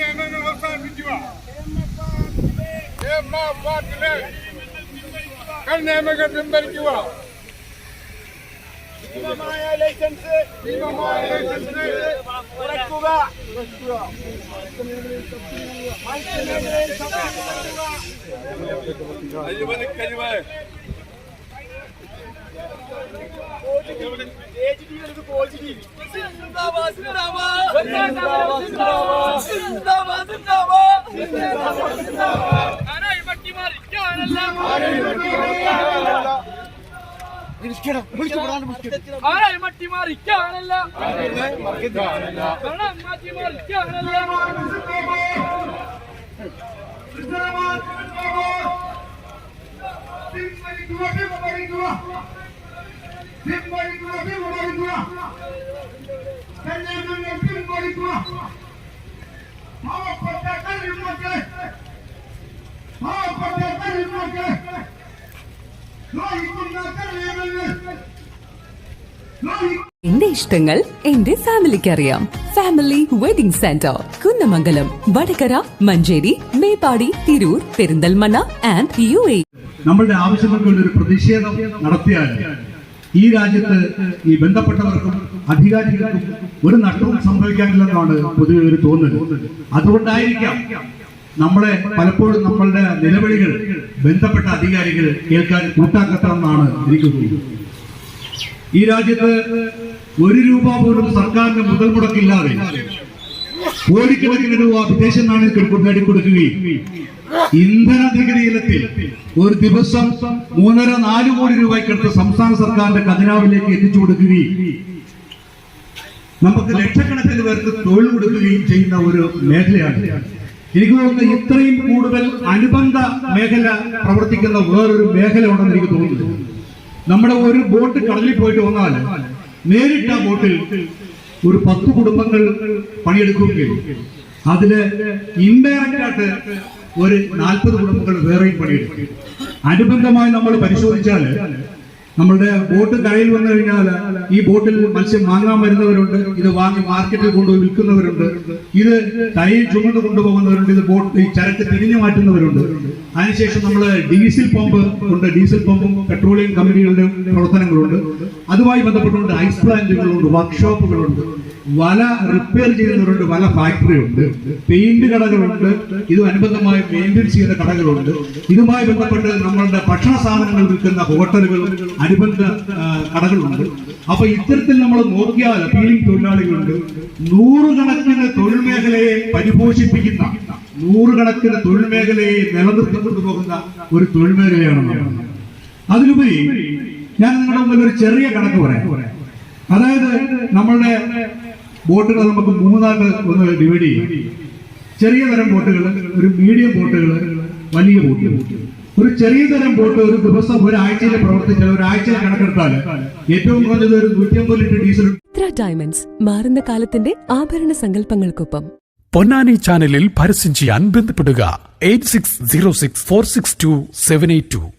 നിയമങ്ങൾ അവസാനിപ്പിക്കുക. പാട്ടിലെ നിയമങ്ങൾ പിൻവലിക്കുക. ഭീമമായ ലൈസൻസ് ഭീമമായ ലൈസൻസിന് കുറയ്ക്കുക. കഴിവ് കഴിവ്. ഏജ് കോച്ച് ടിവി ആരായി മട്ടിമാറിക്കാനല്ല ഭരണം എന്റെ ഇഷ്ടങ്ങൾ എന്റെ ഫാമിലിക്ക് അറിയാം family wedding centre Kunnamangalam Vadakara Manjeri Meppadi Tirur Perinthalmanna and U A നമ്മളുടെ ആവശ്യങ്ങൾക്കുള്ള ഒരു പ്രതിഷേധം നടത്തിയാൽ ഈ രാജ്യത്ത് ഈ ബന്ധപ്പെട്ടവർക്കും അധികാരികൾക്കും ഒരു നഷ്ടവും സംഭവിക്കാനില്ലെന്നാണ് പൊതുവെ ഒരു തോന്നുന്നത് അതുകൊണ്ടായിരിക്കാം നമ്മളെ പലപ്പോഴും നമ്മളുടെ നിലവിളികൾ ബന്ധപ്പെട്ട അധികാരികൾ കേൾക്കാൻ കൂട്ടാക്കത്തണമെന്നാണ് എനിക്ക് തോന്നുന്നത്. ഈ രാജ്യത്ത് ഒരു രൂപ പോലും സർക്കാരിന്റെ മുതൽ മുടക്കില്ലാതെ കോടിക്കണക്കിന് രൂപ വിദേശ നാണയത്തിൽ നേടിക്കൊടുക്കുകയും ഇന്ധന നികുതി ഒരു ദിവസം മൂന്നര നാല് കോടി രൂപയ്ക്കടുത്ത് സംസ്ഥാന സർക്കാരിന്റെ ഖജനാവിലേക്ക് എത്തിച്ചു കൊടുക്കുകയും നമുക്ക് ലക്ഷക്കണക്കിന് പേർക്ക് തൊഴിൽ കൊടുക്കുകയും ചെയ്യുന്ന ഒരു മേഖലയാണ്. എനിക്ക് തോന്നുന്നു ഇത്രയും കൂടുതൽ അനുബന്ധ മേഖല പ്രവർത്തിക്കുന്ന വേറൊരു മേഖല ഉണ്ടെന്ന് എനിക്ക് തോന്നുന്നു. നമ്മുടെ ഒരു ബോട്ട് കടലിൽ പോയിട്ട് വന്നാൽ നേരിട്ട് ആ ബോട്ടിൽ ഒരു പത്ത് കുടുംബങ്ങൾ പണിയെടുക്കുകയും അതിൽ ഇൻഡയറക്റ്റ് ഒരു നാൽപ്പത് കുടുംബങ്ങൾ വേറെയും പണിയെടുക്കും. അനുബന്ധമായി നമ്മൾ പരിശോധിച്ചാൽ നമ്മളുടെ ബോട്ട് കരയിൽ വന്നു കഴിഞ്ഞാൽ ഈ ബോട്ടിൽ മത്സ്യം വാങ്ങാൻ വരുന്നവരുണ്ട് ഇത് വാങ്ങി മാർക്കറ്റിൽ കൊണ്ടുപോയി വിൽക്കുന്നവരുണ്ട് ഇത് കയ്യിൽ ചുമന്ന് കൊണ്ടുപോകുന്നവരുണ്ട് ഇത് ബോട്ട് ഈ ചരക്ക് തിരിഞ്ഞു മാറ്റുന്നവരുണ്ട്. അതിനുശേഷം നമ്മൾ ഡീസൽ പമ്പ് ഉണ്ട് ഡീസൽ പമ്പും പെട്രോളിയം കമ്പനികളുടെ പ്രവർത്തനങ്ങളുണ്ട്. അതുമായി ബന്ധപ്പെട്ടുകൊണ്ട് ഐസ് പ്ലാന്റുകളുണ്ട് വർക്ക്ഷോപ്പുകളുണ്ട് വല റിപ്പയർ ചെയ്യുന്നവരുണ്ട് വല ഫാക്ടറി ഉണ്ട് പെയിന്റ് കടകളുണ്ട് ഇതും അനുബന്ധമായി മെയിന്റെനൻസ് ചെയ്യുന്ന കടകളുണ്ട്. ഇതുമായി ബന്ധപ്പെട്ട് നമ്മളുടെ ഭക്ഷണ സാധനങ്ങൾ വിൽക്കുന്ന ഹോട്ടലുകളും അനുബന്ധ കടകളുണ്ട്. അപ്പൊ ഇത്തരത്തിൽ നമ്മൾ നോക്കിയാൽ ഫീലിംഗ് തൊഴിലാളികളുണ്ട്. നൂറുകണക്കിന് തൊഴിൽ മേഖലയെ പരിപോഷിപ്പിക്കുന്ന നൂറുകണക്കിന് തൊഴിൽ മേഖലയെ നിലനിർത്തിക്കൊണ്ടു പോകുന്ന ഒരു തൊഴിൽ മേഖലയാണ് അതിലുപരി ഞാൻ നിങ്ങളുടെ മുമ്പിൽ ഒരു ചെറിയ കണക്ക് പറയാം. അതായത് നമ്മളുടെ ബോട്ടുകൾ നമുക്ക് മൂന്നായിട്ട് ഒന്ന് ഡിവൈഡ് ചെയ്യും. ചെറിയ തരം ബോട്ടുകൾ ഒരു മീഡിയം ബോട്ടുകൾ വലിയ ബോട്ടുകൾ. ഒരു ചെറിയ തരം ബോട്ട് ഒരു ദിവസം ഒരാഴ്ചയിൽ പ്രവർത്തിച്ചാൽ ഒരാഴ്ചയിൽ കണക്കെടുത്താൽ ഏറ്റവും കുറഞ്ഞത് ഒരു നൂറ്റിയമ്പത് ലിറ്റർ ഡീസൽ ഡയമണ്ട്സ് മാറുന്ന കാലത്തിന്റെ ആഭരണ സങ്കല്പങ്ങൾക്കൊപ്പം. പൊന്നാനി ചാനലിൽ പരസ്യം ചെയ്യാൻ ബന്ധപ്പെടുക. Eight six zero six four six two seven eight two.